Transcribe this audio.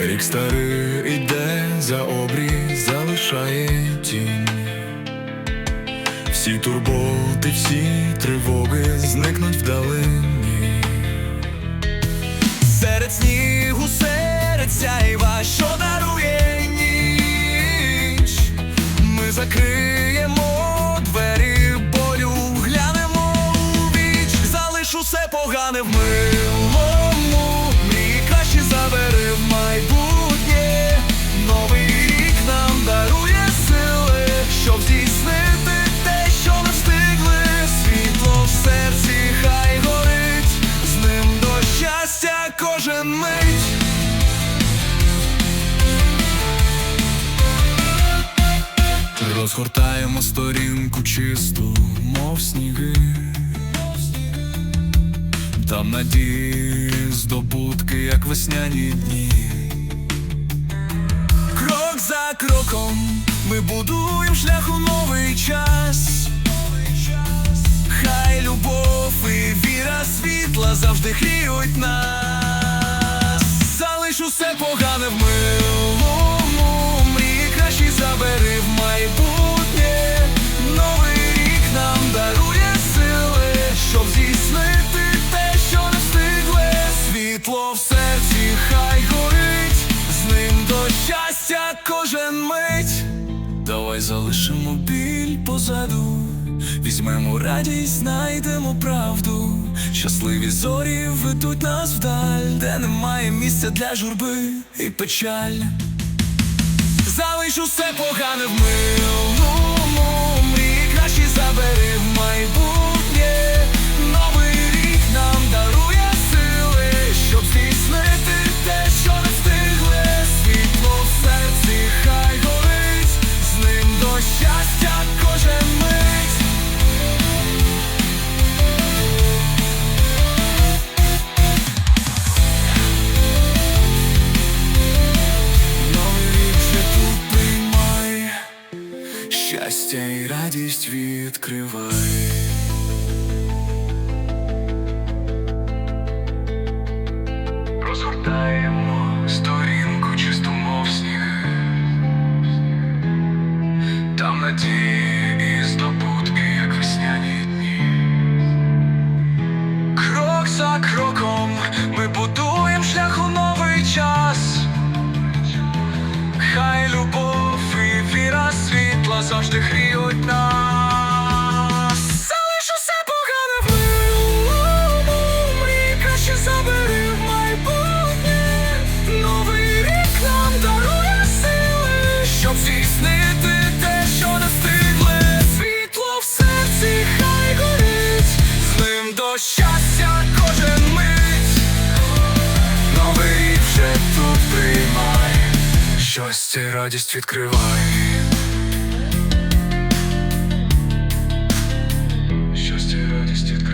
Рік старий іде за обрій, залишає тінь. Всі турботи, всі тривоги зникнуть вдалині. Серед снігу, серед сяйва, що дарує ніч. Ми закриємо двері болю, глянемо у віч, залиш усе погане в Розгортаємо сторінку чисту, мов сніги. Там надії, здобутки, як весняні дні. Крок за кроком ми будуємо шлях у новий час. Хай любов і віра світла завжди гріють нас. Залиш усе погане в милому, мрії кращі забери мить. Давай залишимо біль позаду, візьмемо радість, знайдемо правду. Щасливі зорі ведуть нас вдаль, де немає місця для журби і печаль. Залиш усе погане в щастя і радість відкривай. Завжди гріють нас. Залиш усе погане в мрії краще забери в майбутнє. Новий рік нам дарує сили, щоб здійснити те, що не встигли. Світло в серці хай горить, з ним до щастя кожен мить. Новий вже тут приймай, Щастя радість відкривай. wasted.